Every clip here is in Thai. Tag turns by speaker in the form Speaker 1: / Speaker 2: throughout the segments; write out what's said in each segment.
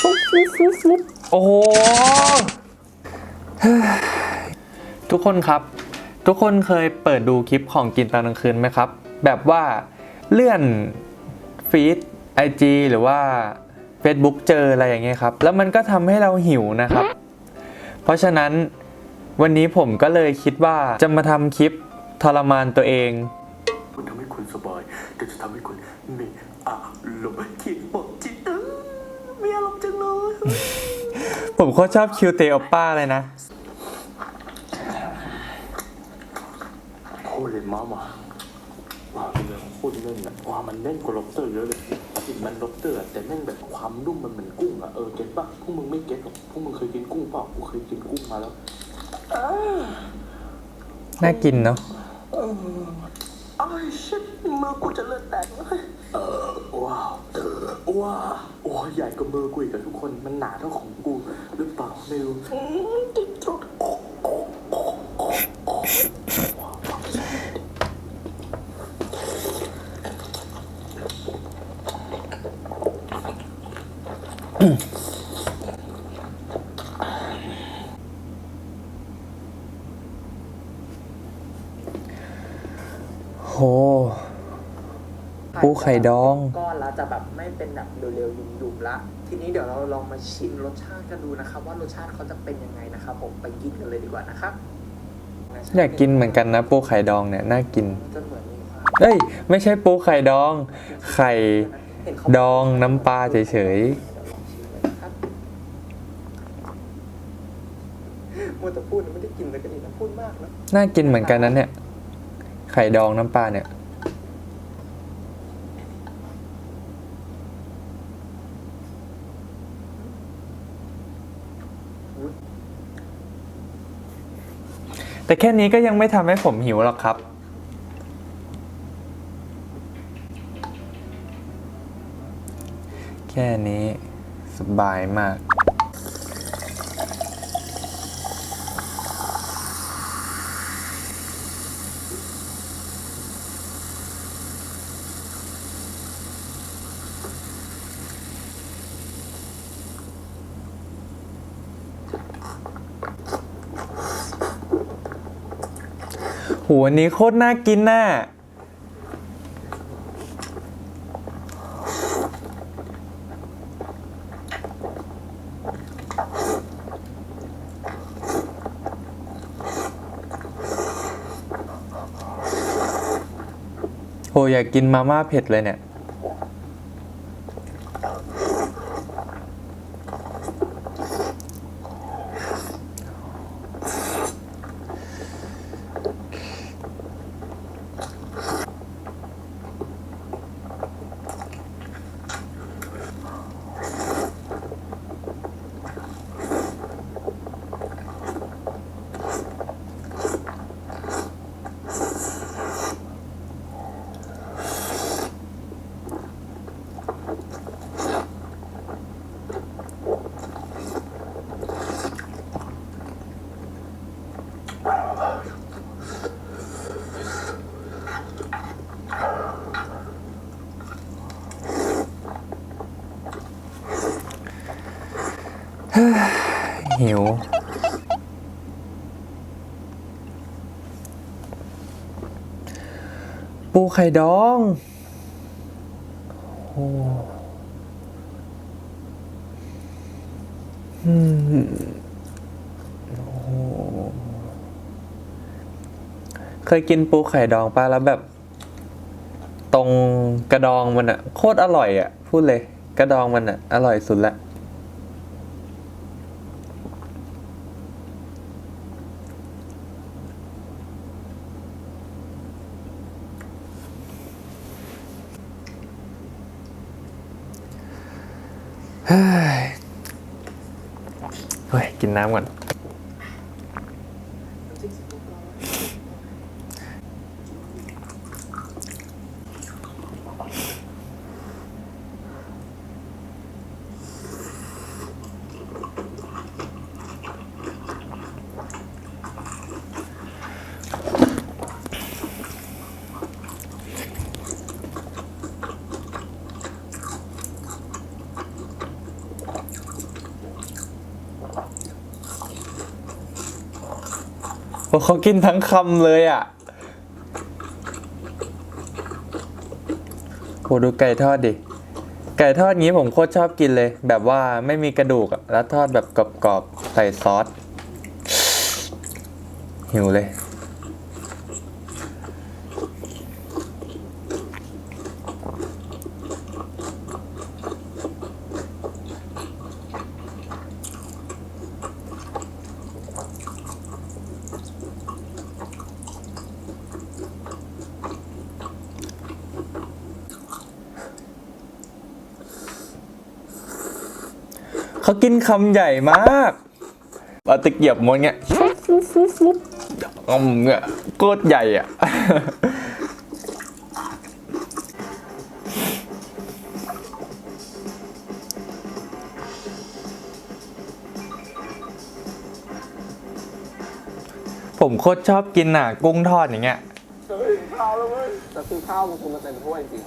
Speaker 1: ฟุ๊บฟุ๊บฟุ๊บฟุ๊บโอ้โหเฮ้ยทุกคนครับ ทุกคนเคยเปิดดูคลิปของกินตอนกลางคืนไหมครับ แบบว่าเลื่อนฟีดไอจีหรือว่า Facebook เจออะไรอย่างเงี้ยครับ แล้วมันก็ทำให้เราหิวนะครับ เพราะฉะนั้นวันนี้ผมก็เลยคิดว่าจะมาทำคลิปทรมานตัวเอง
Speaker 2: มันทำให้คุณสบายแต่จะทำให้คุณมีอารมณ์ที่ปกจิตเออ มีอารมณ์จังเลย
Speaker 1: ผมโคตรชอบคิวเตโอป้าเลยนะ
Speaker 2: โคตรเลยมามาว้าวเนื้อโคตรแน่นอะว้ามันแน่นกว่าล็อบสเตอร์เยอะเลยกลิ่นมันล็อบสเตอร์อะแต่แม่งแบบความนุ่มมันเหมือนกุ้งอะเออเก็ตปะพวกมึงไม่เก็ตหรอกพวกมึงเคยกินกุ้งเปล่ากูเคยกินกุ้งมาแล้ว
Speaker 1: น่ากินเนาะ
Speaker 2: ไอ้ชิบมือกูจะเลือดแตกเลยเออว้าวเออ ว้าวโอ้ยใหญ่กว่ามือกูอีกอะทุกคนมันหนาเท่าของกูหรือเปล่าไม่รู้อืมติดจุด
Speaker 1: โหปูไข่ดอง
Speaker 3: ก้อน แล้วจะแบบไม่เป็นแบบเร็วๆยุ่มๆละ ทีนี้เดี๋ยวเราลองมาชิมรสชาติกันดูนะครับ ว่ารสชาติเขาจะเป็นยังไงนะครับผมไปกินกันเลยดีกว่านะครับ
Speaker 1: อยากกินเหมือนกันนะปูไข่ดองเนี่ยน่ากิน
Speaker 3: จะเหมือนมีความ
Speaker 1: เอ้ย ไม่ใช่ปูไข่ดอง ไข่
Speaker 3: เห็นเขา
Speaker 1: ดองน้ำปลาเฉย
Speaker 3: เดี๋ยวลองชิมเลยนะครับมัวแต่พูดไม่ได้กินเลยก็ดีนะพูดมากนะ
Speaker 1: ๆ น่ากินเหมือนกันนั้นเนี่ย ไข่ดองน้ำปลาเนี่ย แต่แค่นี้ก็ยังไม่ทำให้ผมหิวหรอกครับ แค่นี้สบายมาก โหอันนี้โคตรน่ากินน่ะโหอยากกินมาม่าเผ็ดเลยเนี่ย หิว ปูไข่ดองโอ้อืมโอ้เคยกินปูไข่ดองปะแล้วแบบ ตรงกระดองมันอะโคตรอร่อยอะพูดเลย กระดองมันอะอร่อยสุดละ เฮ้ยกินน้ำก่อน เขากินทั้งคำเลยอะโหดูไก่ทอดดิ ไก่ทอดงี้ผมโคตรชอบกินเลย แบบว่าไม่มีกระดูกอะแล้วทอดแบบกรอบๆใส่ซอสหิวเลย เขากินคำใหญ่มากเอาตะเกียบม้วนเงี้ยฟุบฟุบฟุบฟุบอมเงี้ยโคตรใหญ่อะผมโคตรชอบกินอะ กุ้งทอดอย่างเงี้ย
Speaker 3: ข้าวแล้วเว้ยแต่คือข้าวมันคงมาเต็มถ้วยจริง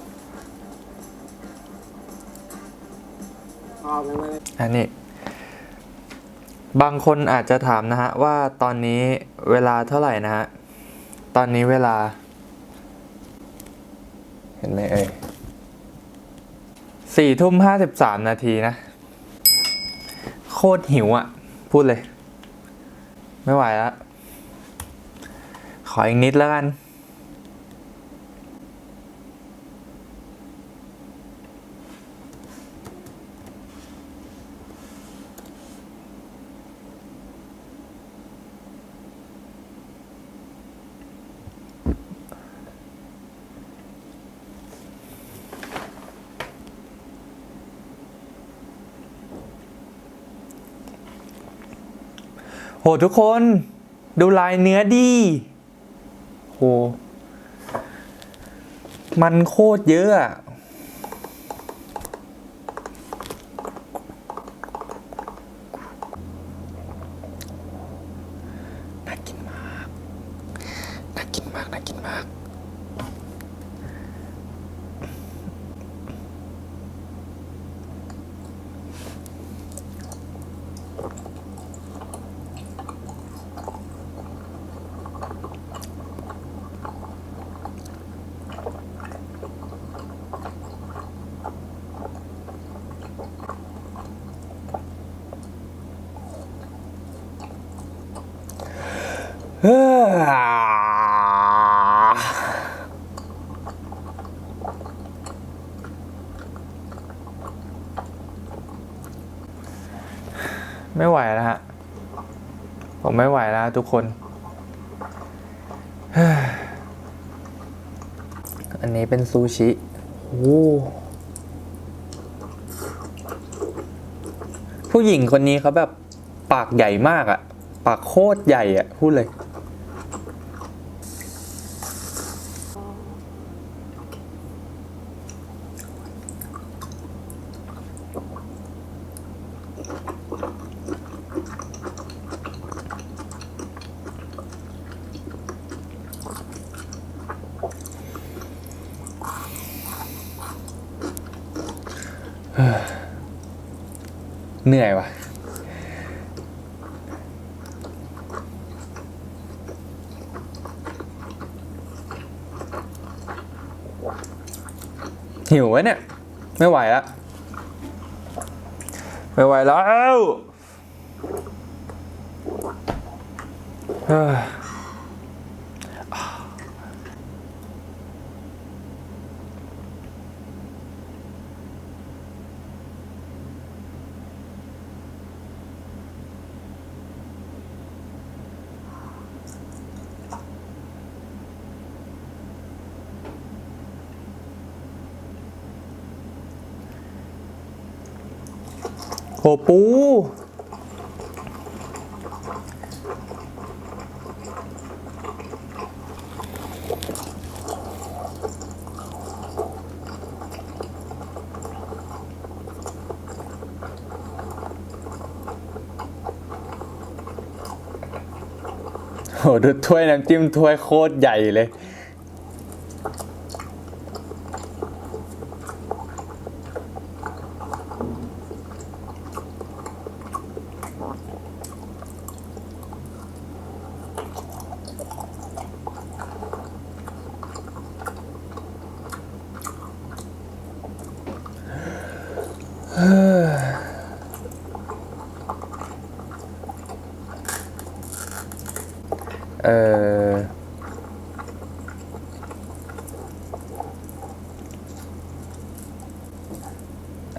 Speaker 3: ข้าวไม่ได้
Speaker 1: อันนี้ บางคนอาจจะถามนะฮะว่าตอนนี้เวลาเท่าไหร่นะฮะ ตอนนี้เวลา เห็นไหมเอ่ยสี่ทุ่มห้าสิบสามนาทีนะ โคตรหิวอะ่ะ พูดเลย ไม่ไหวแล้ว ขออีกนิดแล้วกัน โหทุกคนดูลายเนื้อดีโหมันโคตรเยอะอะน่ากินมาก น่ากินมาก น่ากินมาก เฮ้อ ไม่ไหวแล้วฮะ ผมไม่ไหวแล้วทุกคนออันนี้เป็นซูชิ โอ้ผู้หญิงคนนี้เขาแบบปากใหญ่มากอะปากโคตรใหญ่อะพูดเลย เหนื่อยว่ะ หิวไว้เนี่ย ไม่ไหวแล้ว ไม่ไหวแล้ว โหปู โหดูถ้วยน้ำจิ้มถ้วยโคตรใหญ่เลย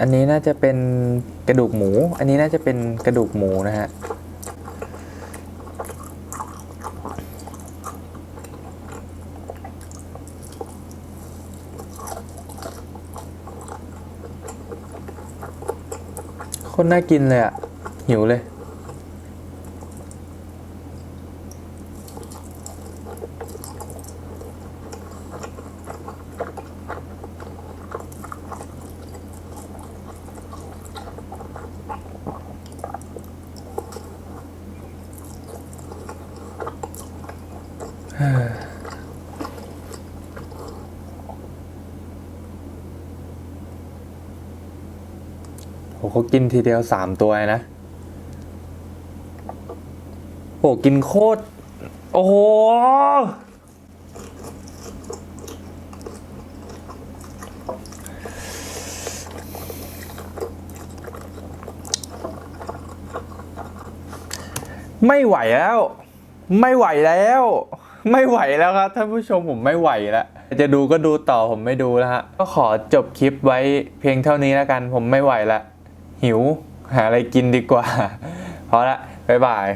Speaker 1: อันนี้น่าจะเป็นกระดูกหมู อันนี้น่าจะเป็นกระดูกหมูนะฮะ คนน่ากินเลยอะหิวเลย เขากินทีเดียวสามตัวนะโหกินโคตร โอ้โหไม่ไหวแล้ว ไม่ไหวแล้ว ไม่ไหวแล้วครับท่านผู้ชมผมไม่ไหวแล้วจะดูก็ดูต่อผมไม่ดูแล้วฮะก็ขอจบคลิปไว้เพียงเท่านี้แล้วกันผมไม่ไหวละ หิว หาอะไรกินดีกว่าพอละบ๊ายบาย